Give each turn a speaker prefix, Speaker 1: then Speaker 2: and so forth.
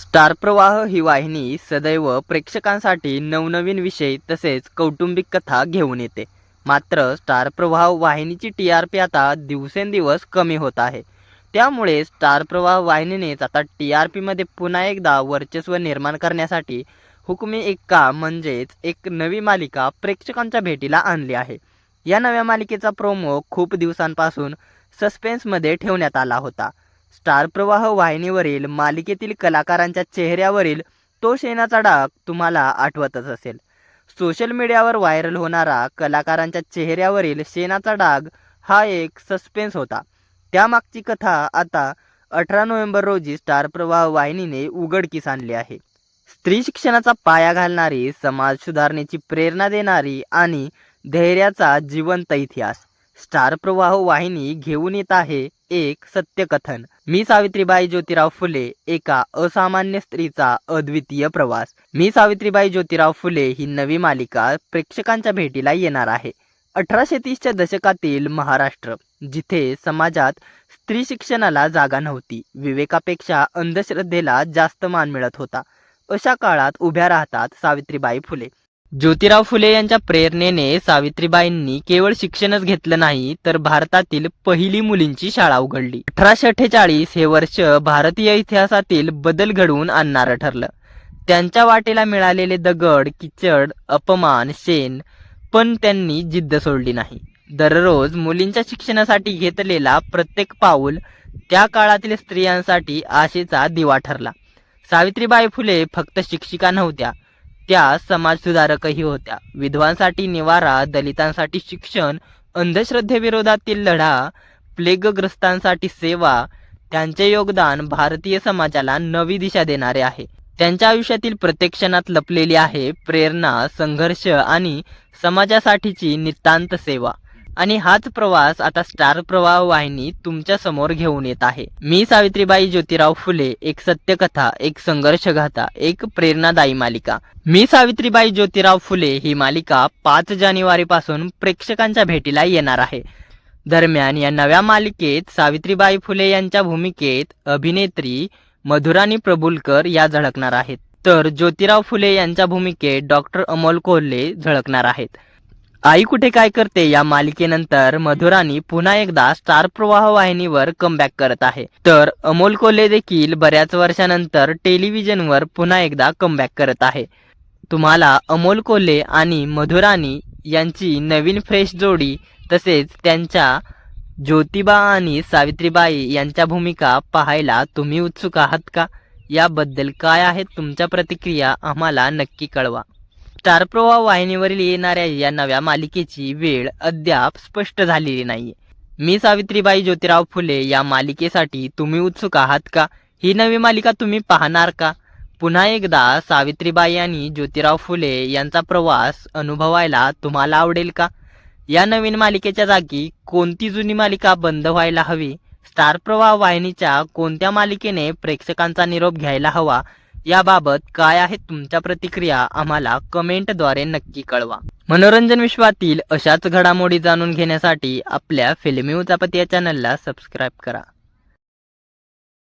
Speaker 1: Star प्रवाह ही वाहिनी सदैव प्रेक्षकांसाठी नवनवीन विषय तसेच कौटुंबिक कथा घेऊन येते. मात्र स्टार प्रवाह वाहिनीची टी आर पी आता दिवसेंदिवस कमी होत आहे. त्यामुळे स्टार प्रवाह वाहिनीनेच आता टी आर पीमध्ये पुन्हा एकदा वर्चस्व निर्माण करण्यासाठी हुकमी एक्का म्हणजेच एक नवी मालिका प्रेक्षकांच्या भेटीला आणली आहे. या नव्या मालिकेचा प्रोमो खूप दिवसांपासून सस्पेन्समध्ये ठेवण्यात आला होता. स्टार प्रवाह वाहिनीवरील मालिकेतील कलाकारांच्या चेहऱ्यावरील तो शेणाचा डाग तुम्हाला आठवतच असेल. सोशल मीडियावर व्हायरल होणारा कलाकारांच्या चेहऱ्यावरील शेणाचा डाग हा एक सस्पेन्स होता. त्यामागची कथा आता अठरा नोव्हेंबर रोजी स्टार प्रवाह वाहिनीने उघडकीस आणली आहे. स्त्री शिक्षणाचा पाया घालणारी समाज सुधारणेची प्रेरणा देणारी आणि धैर्याचा जिवंत इतिहास. स्टार प्रवाह वाहिनी घेऊन येत आहे एक सत्यकथन. मी सावित्रीबाई ज्योतिराव फुले एका असामान्य स्त्रीचा अद्वितीय प्रवास. मी सावित्रीबाई ज्योतिराव फुले ही नवी मालिका प्रेक्षकांच्या भेटीला येणार आहे. अठराशे तीसच्या दशकातील महाराष्ट्र जिथे समाजात स्त्री शिक्षणाला जागा नव्हती विवेकापेक्षा अंधश्रद्धेला जास्त मान मिळत होता. अशा काळात उभ्या राहतात सावित्रीबाई फुले. ज्योतिराव फुले यांच्या प्रेरणेने सावित्रीबाईंनी केवळ शिक्षणच घेतलं नाही तर भारतातील पहिली मुलींची शाळा उघडली. अठराशे अठ्ठेचाळीस हे वर्ष भारतीय इतिहासातील बदल घडवून आणणारं ठरलं. त्यांच्या वाटेला मिळालेले दगड किचड अपमान शेण पण त्यांनी जिद्द सोडली नाही. दररोज मुलींच्या शिक्षणासाठी घेतलेला प्रत्येक पाऊल त्या काळातील स्त्रियांसाठी आशेचा दिवा ठरला. सावित्रीबाई फुले फक्त शिक्षिका नव्हत्या त्या समाजसुधारकही होत्या. विधवांसाठी निवारा दलितांसाठी शिक्षण अंधश्रद्धेविरोधातील लढा प्लेगग्रस्तांसाठी सेवा त्यांचे योगदान भारतीय समाजाला नवी दिशा देणारे आहे. त्यांच्या आयुष्यातील प्रत्येक क्षणात लपलेली आहे प्रेरणा संघर्ष आणि समाजासाठीची नितांत सेवा. आणि हाच प्रवास आता स्टार प्रवाह वाहिनी तुमच्यासमोर घेऊन येत आहे. मी सावित्रीबाई ज्योतिराव फुले एक सत्यकथा एक संघर्षगाथा एक प्रेरणादायी मालिका. मी सावित्रीबाई ज्योतिराव फुले ही मालिका पाच जानेवारी पासून प्रेक्षकांच्या भेटीला येणार आहे. दरम्यान या नव्या मालिकेत सावित्रीबाई फुले यांच्या भूमिकेत अभिनेत्री मधुराणी प्रभुलकर या झळकणार आहेत. तर ज्योतिराव फुले यांच्या भूमिकेत डॉक्टर अमोल कोल्हे झळकणार आहेत. आई कुठे काय करते या मालिकेनंतर मधुरानी पुन्हा एकदा स्टार प्रवाह वाहिनीवर कमबॅक करत आहे. तर अमोल कोल्हे देखील बऱ्याच वर्षानंतर टेलिव्हिजनवर पुन्हा एकदा कमबॅक करत आहे. तुम्हाला अमोल कोल्हे आणि मधुरानी यांची नवीन फ्रेश जोडी तसेच त्यांच्या ज्योतिबा आणि सावित्रीबाई यांच्या भूमिका पाहायला तुम्ही उत्सुक आहात का? याबद्दल काय आहेत तुमच्या प्रतिक्रिया आम्हाला नक्की कळवा. स्टार प्रवाह वाहिनीवरील येणाऱ्या या नव्या मालिकेची वेळ अद्याप स्पष्ट झालेली नाही मी सावित्रीबाई ज्योतिराव फुले या मालिकेसाठी तुम्ही उत्सुक आहात का? ही नवी मालिका तुम्ही पाहणार का? पुन्हा एकदा सावित्रीबाई आणि ज्योतिराव फुले यांचा प्रवास अनुभवायला तुम्हाला आवडेल का? या नवीन मालिकेच्या जागी कोणती जुनी मालिका बंद व्हायला हवी? स्टार प्रवाह वाहिनीच्या कोणत्या मालिकेने प्रेक्षकांचा निरोप घ्यायला हवा? याबाबत काय आहेत तुमच्या प्रतिक्रिया आम्हाला कमेंटद्वारे नक्की कळवा. मनोरंजन विश्वातील अशाच घडामोडी जाणून घेण्यासाठी आपल्या फिल्मी उचापती या चॅनलला सबस्क्राईब करा.